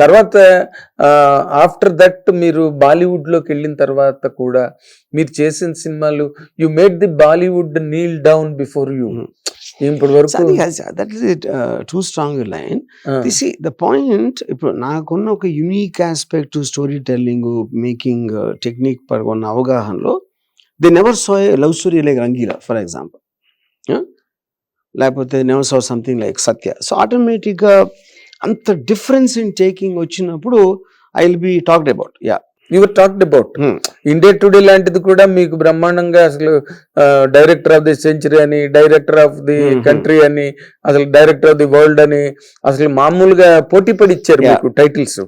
తర్వాత after that మీరు బాలీవుడ్లోకి వెళ్ళిన తర్వాత కూడా మీరు చేసిన సినిమాలు you made the Bollywood kneel down before you. ఇప్పటి వరకు that is too strong line this the point ఇప్పుడు నాకున్న ఒక unique aspect story telling making technique per ఉన్న అవగాహనలో they never so love story like Rangeela for example లేకపోతే never so something like Satya so ఆటోమేటిక్గా అంత difference in taking వచ్చినప్పుడు I will be talked about yeah. You talked about India Today లాంటిది కూడా మీకు బ్రహ్మాండంగా అసలు డైరెక్టర్ ఆఫ్ ది సెంచరీ అని డైరెక్టర్ ఆఫ్ ది. కంట్రీ అని అసలు డైరెక్టర్ ఆఫ్ ది వరల్డ్ అని అసలు మామూలుగా పోటీ పడి ఇచ్చారు. మీకు టైటిల్స్.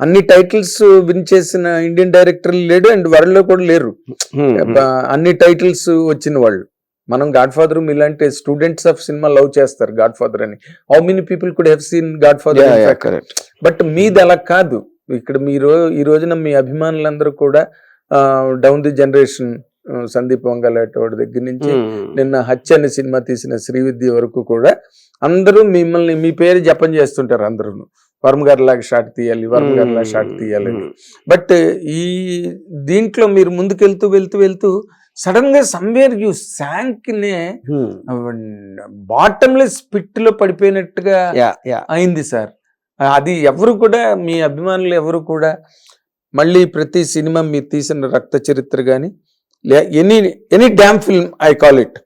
అన్ని టైటిల్స్ విన్ చేసిన ఇండియన్ డైరెక్టర్ లేడు అండ్ వరల్డ్లో కూడా లేరు. బ- అన్ని టైటిల్స్ వచ్చిన వాళ్ళు. మనం గాడ్ ఫాదర్ ఇలాంటి స్టూడెంట్స్ ఆఫ్ సినిమా లవ్ చేస్తారు గాడ్ ఫాదర్ అని how many people could have seen Godfather but మీది అలా కాదు. ఇక్కడ మీరు ఈ రోజున మీ అభిమానులందరూ కూడా డౌన్ ది జనరేషన్ సందీప్ వంగలేటోడి దగ్గర నుంచి నిన్న హత్య అనే సినిమా తీసిన శ్రీవిద్య వరకు కూడా అందరూ మిమ్మల్ని మీ పేరు జపం చేస్తుంటారు అందరూ వర్మ గారి లాగా షాట్ తీయాలి వర్మ గారి లాగా షాట్ తీయాలి బట్ ఈ దీంట్లో మీరు ముందుకెళ్తూ వెళ్తూ వెళ్తూ సడన్గా సమ్వేర్ యూ శాంక్ నే బాటమ్లెస్ పిట్లో పడిపోయినట్టుగా అయింది సార్. అది ఎవరు కూడా మీ అభిమానులు ఎవరు కూడా మళ్ళీ ప్రతి సినిమా మీరు తీసిన రక్త చరిత్ర కానీ any any damn film I call it.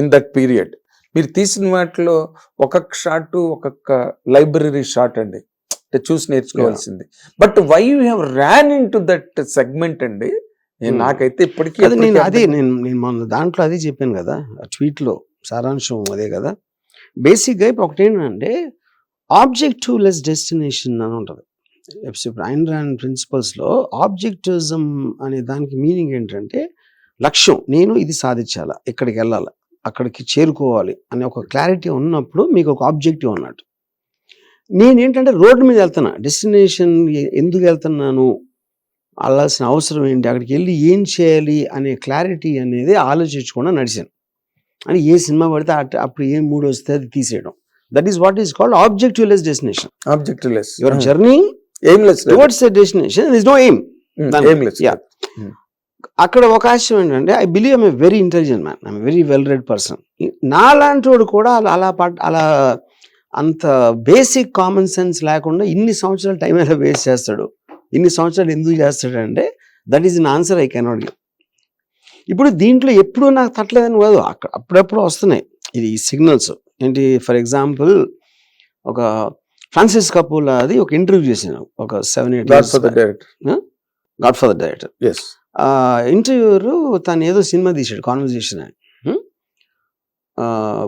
In that period. మీరు తీసిన వాటిలో ఒక్కొక్క షాట్ ఒక్కొక్క లైబ్రరీ షాట్ అండి. చూసి నేర్చుకోవాల్సింది. But why you have ran into that that segment అండి నేను. నాకైతే ఇప్పటికీ అది నేను అదే నేను నేను మొన్న దాంట్లో అదే చెప్పాను కదా ట్వీట్లో సారాంశం అదే కదా. బేసిక్గా ఇప్పుడు ఒకటి ఏంటంటే ఆబ్జెక్టివ్ లెస్ డెస్టినేషన్ అని ఉంటుంది. ఇప్పుడు ఐన్ ర్యాండ్ ప్రిన్సిపల్స్లో ఆబ్జెక్టివిజం అనే దానికి మీనింగ్ ఏంటంటే లక్ష్యం నేను ఇది సాధించాలా ఇక్కడికి వెళ్ళాలి అక్కడికి చేరుకోవాలి అనే ఒక క్లారిటీ ఉన్నప్పుడు మీకు ఒక ఆబ్జెక్టివ్ అన్నట్టు. నేనేంటంటే రోడ్డు మీద వెళ్తున్నా డెస్టినేషన్ ఎందుకు వెళ్తున్నాను వెళ్ళాల్సిన అవసరం ఏంటి? అక్కడికి వెళ్ళి ఏం చేయాలి అనే క్లారిటీ అనేది ఆలోచించకుండా నడిచాను. అని ఏ సినిమా పడితే అట్- అప్పుడు ఏ మూడు వస్తే అది తీసేయడం. That is what is called objective less destination object less your journey aimless towards destination is no aim aimless yeah. అక్కడ ఒక ఆశయం ఏంటంటే I believe I'm very intelligent man I'm very well read person నా లాంటి వాడు కూడా అలా అలా అంత బేసిక్ కామన్ సెన్స్ లేకుండా ఇన్ని సంవత్సరాలు టైం ఎలా వేస్ట్ చేస్తాడు? ఇన్ని సంవత్సరాలు ఎందుకు చేస్తాడు అంటే that is in answer I cannot give ఇప్పుడు దీంట్లో ఎప్పుడు నాకు తట్టలేదని కాదు అక్కడ అప్పుడప్పుడు వస్తున్నాయి. ఇది సిగ్నల్స్ ఏంటి? ఫర్ ఎగ్జాంపుల్ ఒక ఫ్రాన్సిస్ కపూర్ అది ఒక ఇంటర్వ్యూ చేశాను ఒక seven eight God the director Godfather director yes interviewer తను ఏదో సినిమా తీశాడు కాన్వర్జేషన్ అని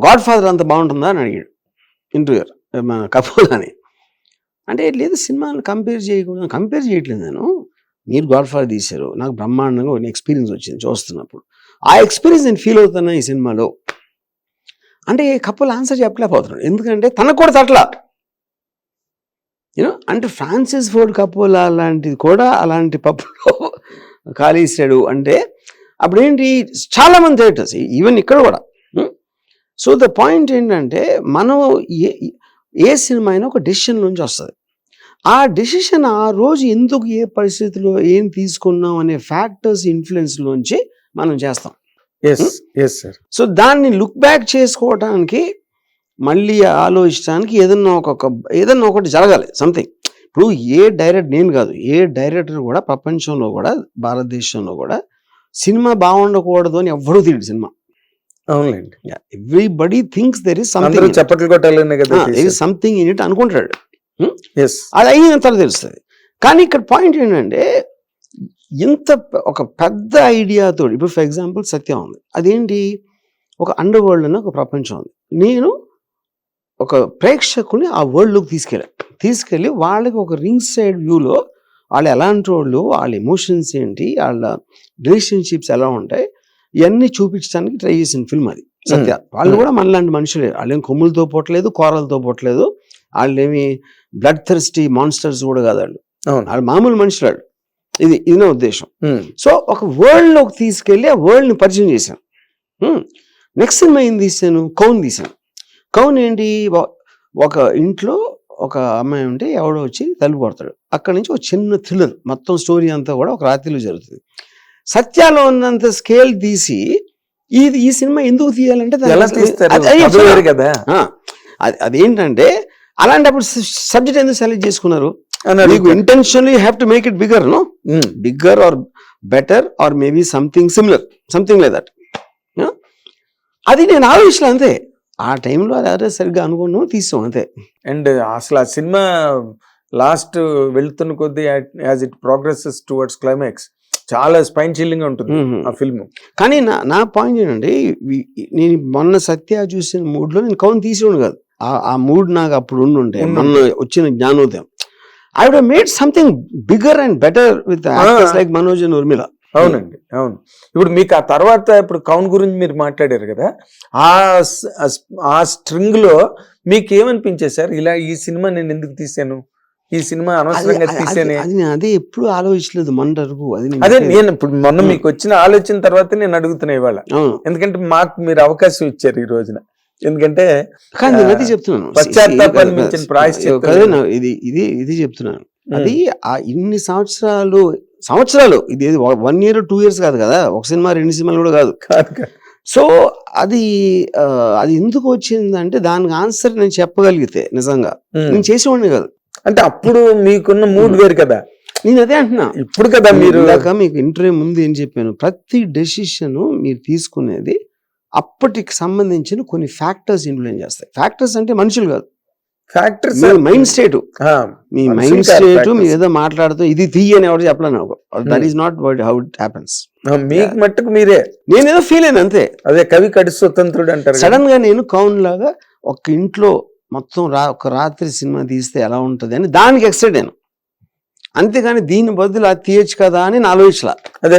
గాడ్ ఫాదర్ అంత బాగుంటుందా అని అడిగాడు ఇంటర్వ్యూర్ మన కపూర్ అని. అంటే లేదు సినిమాని కంపేర్ చేయకూడదు. కంపేర్ చేయట్లేదు నేను. మీరు గాడ్ ఫాదర్ తీశారు. నాకు బ్రహ్మాండంగా ఒక ఎక్స్పీరియన్స్ వచ్చింది చూస్తున్నప్పుడు. ఆ ఎక్స్పీరియన్స్ నేను ఫీల్ అవుతున్నా ఈ సినిమాలో. అంటే కప్పులు ఆన్సర్ చెప్పలేకపోతున్నాడు ఎందుకంటే తనకు కూడా తట్ల యూనో అంటే ఫ్రాన్సిస్ ఫోర్డ్ కపోలా లాంటిది కూడా అలాంటి పప్పులో కాలేసాడు అంటే అప్పుడు ఏంటి చాలా మంది థియేటర్స్ ఈవెన్ ఇక్కడ కూడా. సో ద పాయింట్ ఏంటంటే మనం ఏ సినిమా అయినా ఒక డెసిషన్ నుంచి వస్తుంది. ఆ డెసిషన్ ఆ రోజు ఎందుకు ఏ పరిస్థితిలో ఏం తీసుకున్నాం అనే ఫ్యాక్టర్స్ ఇన్ఫ్లుయెన్స్లోంచి మనం చేస్తాం. ఎస్ ఎస్ సార్ సో దాన్ని లుక్ బ్యాక్ చేసుకోవడానికి మళ్ళీ ఆలోచించడానికి ఏదన్నా ఒక ఏదన్నా ఒకటి జరగాలి సంథింగ్ ఇప్పుడు ఏ డైరెక్టర్ నేను కాదు ఏ డైరెక్టర్ కూడా ప్రపంచంలో కూడా భారతదేశంలో కూడా సినిమా బాగుండకూడదు అని ఎవ్వరూ తీయడు సినిమా. అవునులేండి. Everybody thinks there is something చప్పట్లు కొట్టాలనే కదా సంథింగ్ ఇన్ ఇట్ అనుకుంటాడు అది అయిన తర్వాత తెలుస్తుంది. కానీ ఇక్కడ పాయింట్ ఏంటంటే ఇంత ఒక పెద్ద ఐడియాతో ఇప్పుడు ఫర్ ఎగ్జాంపుల్ సత్యం ఉంది. అదేంటి? ఒక అండర్ వరల్డ్ అని ఒక ప్రపంచం ఉంది. నేను ఒక ప్రేక్షకుని ఆ వరల్డ్లోకి తీసుకెళ్ళాను తీసుకెళ్ళి. వాళ్ళకి ఒక రింగ్ సైడ్ వ్యూలో వాళ్ళు ఎలాంటి వాళ్ళు వాళ్ళ ఎమోషన్స్ ఏంటి వాళ్ళ రిలేషన్షిప్స్ ఎలా ఉంటాయి ఇవన్నీ చూపించడానికి ట్రై చేసిన ఫిల్మ్ అది సత్య. వాళ్ళు. కూడా మనలాంటి మనుషులే. వాళ్ళేం కొమ్ములతో పోవట్లేదు కూరలతో పోవట్లేదు. వాళ్ళు ఏమి బ్లడ్ థర్స్టీ మాన్స్టర్స్ కూడా కాదు వాళ్ళు. వాళ్ళు మామూలు మనుషులు వాళ్ళు. ఇది ఇది నా ఉద్దేశం సో ఒక వరల్డ్లోకి తీసుకెళ్ళి ఆ వరల్డ్ని పరిచయం చేశాను. నెక్స్ట్ సినిమా ఏం తీసాను కౌన్ తీసాను కౌన్ ఏంటి? ఒక ఇంట్లో ఒక అమ్మాయి ఉంటే ఎవడో వచ్చి తలుపు కొడతాడు. అక్కడ నుంచి ఒక చిన్న థ్రిల్లర్ మొత్తం స్టోరీ అంతా కూడా ఒక రాత్రిలో జరుగుతుంది. సత్యాలో ఉన్నంత స్కేల్ తీసి ఇది ఈ సినిమా ఎందుకు తీయాలంటే కదా. అది అదేంటంటే అలాంటప్పుడు సబ్జెక్ట్ ఎందుకు సెలెక్ట్ చేసుకున్నారు? మీకు అడుగుతారు. Intentionally have to make it bigger no bigger or better or maybe something similar something like that అది నేను ఆలోచించలే అంతే. ఆ టైంలో అది అదే సరిగ్గా అనుకున్నాం తీసాం అంతే. అండ్ అసలు ఆ సినిమా లాస్ట్ వెళ్తున్న కొద్దీ as it progresses towards climax చాలా స్పైన్ చిల్లింగ్ ఉంటుంది. ఆ ఫిల్మ్ కానీ నా నా పాయింట్ ఏంటంటే నేను మొన్న సత్య చూసిన మూడ్లో నేను కౌన్ తీసేవాడు కాదు. ఆ- మూడ్ నాకు అప్పుడు ఉండుంటే. మొన్న వచ్చిన జ్ఞానోదయం. I would made something bigger and better with like Manoj and Urmila అవునండి అవును. ఇప్పుడు మీకు ఆ తర్వాత ఇప్పుడు కౌన్ గురించి మీరు మాట్లాడారు కదా ఆ ఆ స్- ఆ స్ట్రింగ్లో మీకు ఏమనిపించేది సార్? ఇలా ఈ సినిమా నేను ఎందుకు తీసాను ఈ సినిమా అనవసరంగా తీసానే. అది నేను అదే ఎప్పుడు ఆలోచించలేదు మొన్నటి అది నేను అదే. నేను ఇప్పుడు మొన్న. మీకు వచ్చిన ఆలోచన తర్వాత నేను అడుగుతున్నా ఇవాళ. ఎందుకంటే మాకు మీరు అవకాశం ఇచ్చారు ఈ రోజున. ఎందుకంటే కానీ అది చెప్తున్నాను. ఇది- ఇది ఇది చెప్తున్నాను. అది ఆ ఇన్ని సంవత్సరాలు సంవత్సరాలు ఇది వన్ ఇయర్ టూ ఇయర్స్ కాదు కదా? ఒక సినిమా రెండు సినిమాలు కూడా కాదు. సో అది అది ఎందుకు వచ్చిందంటే దానికి ఆన్సర్ నేను చెప్పగలిగితే నిజంగా. నేను చేసేవాడిని కాదు. అంటే అప్పుడు మీకున్న మూడ్ ఉమ్. వేరు కదా. నేను అదే అంటున్నా. ఇప్పుడు కదా మీరు మీకు ఇంటర్వ్యూ ముందు ఏం చెప్పాను? ప్రతి డెసిషన్ మీరు తీసుకునేది అప్పటికి సంబంధించిన కొన్ని ఫ్యాక్టర్స్ ఇన్ఫ్లుయెన్స్ చేస్తాయి. ఫ్యాక్టర్స్ అంటే మనుషులు కాదు. ఫ్యాక్టర్స్ మైండ్ స్టేట్ మీ మైండ్ స్టేట్. మీరు ఏదో మాట్లాడుతూ ఇది తీయని ఎవరు చెప్పలే నాకు. That Hmm. Is not what how it happens మీకు మట్టుకు మీరే. నేను ఏదో ఫీల్ అయిన అంతే. అదే కవి కడి స్వతంత్రుడు అంటారు. సడన్గా నేను కౌన్ లాగా ఒక ఇంట్లో మొత్తం రా ఒక రాత్రి సినిమా తీస్తే ఎలా ఉంటది అని దానికి ఎక్సైట్ అయ్యాను అంతేగాని దీని బదులు అది తీయచ్చు కదా అని నేను ఆలోచించలా అదే.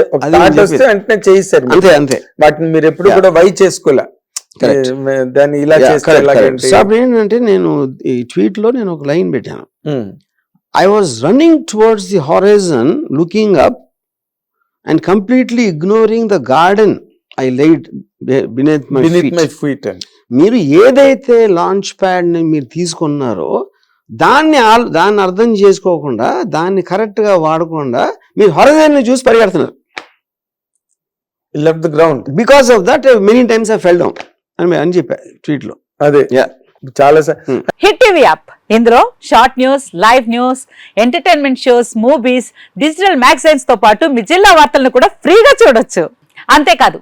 వెంటనే చేయిస్తారు. అంతే అంతే. వాటిని మీరు ఎప్పుడు. కూడా వై చేసుకోలే. దాన్ని ఇలా అప్పుడు ఏంటంటే నేను ఈ ట్వీట్లో నేను ఒక లైన్ పెట్టాను. I was running towards the horizon looking up and completely ignoring the garden I light beneath my మీరు ఏదైతే లాంచ్ ప్యాడ్ని మీరు తీసుకున్నారో దాన్ని ఆల్- దాన్ని అర్థం చేసుకోకుండా దాన్ని కరెక్ట్గా వాడకుండా మీరు హొరజన్ని చూసి పరిగెడుతున్నారు. Left the ground because of that many times I fell down అని అని చెప్పా ట్వీట్లో అదే. చాలా హిట్ టీవీ యాప్ ఇందులో short news live news entertainment shows movies digital మ్యాగజైన్స్తో పాటు మీ జిల్లా వార్తలను కూడా ఫ్రీగా చూడొచ్చు. అంతేకాదు